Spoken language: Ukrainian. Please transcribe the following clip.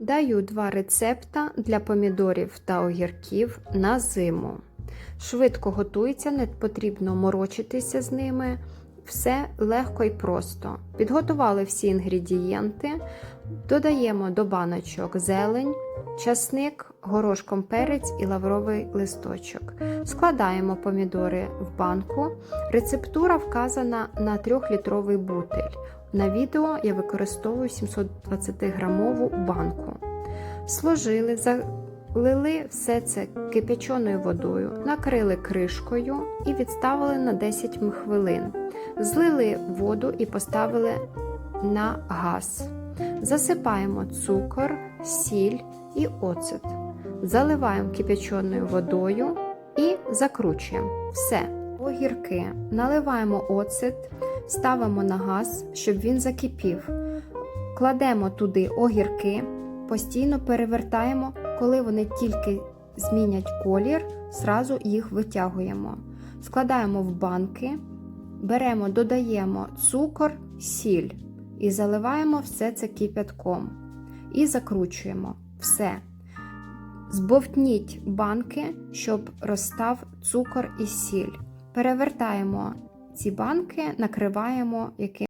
Даю два рецепта для помідорів та огірків на зиму. Швидко готується, не потрібно морочитися з ними. Все легко і просто. Підготували всі інгредієнти, додаємо до баночок зелень, часник, горошком перець і лавровий листочок. Складаємо помідори в банку. Рецептура вказана на 3-літровий бутиль. На відео я використовую 720-грамову банку. Сложили, залили все це кипяченою водою, накрили кришкою і відставили на 10 хвилин. Злили воду і поставили на газ. Засипаємо цукор, сіль і оцет. Заливаємо кипяченою водою і закручуємо. Все. Огірки. Наливаємо оцет, ставимо на газ, щоб він закипів. Кладемо туди огірки, постійно перевертаємо, коли вони тільки змінять колір, зразу їх витягуємо. Складаємо в банки, беремо, додаємо цукор, сіль і заливаємо все це кипятком. І закручуємо все. Збовтніть банки, щоб розстав цукор і сіль. Перевертаємо ці банки, накриваємо яким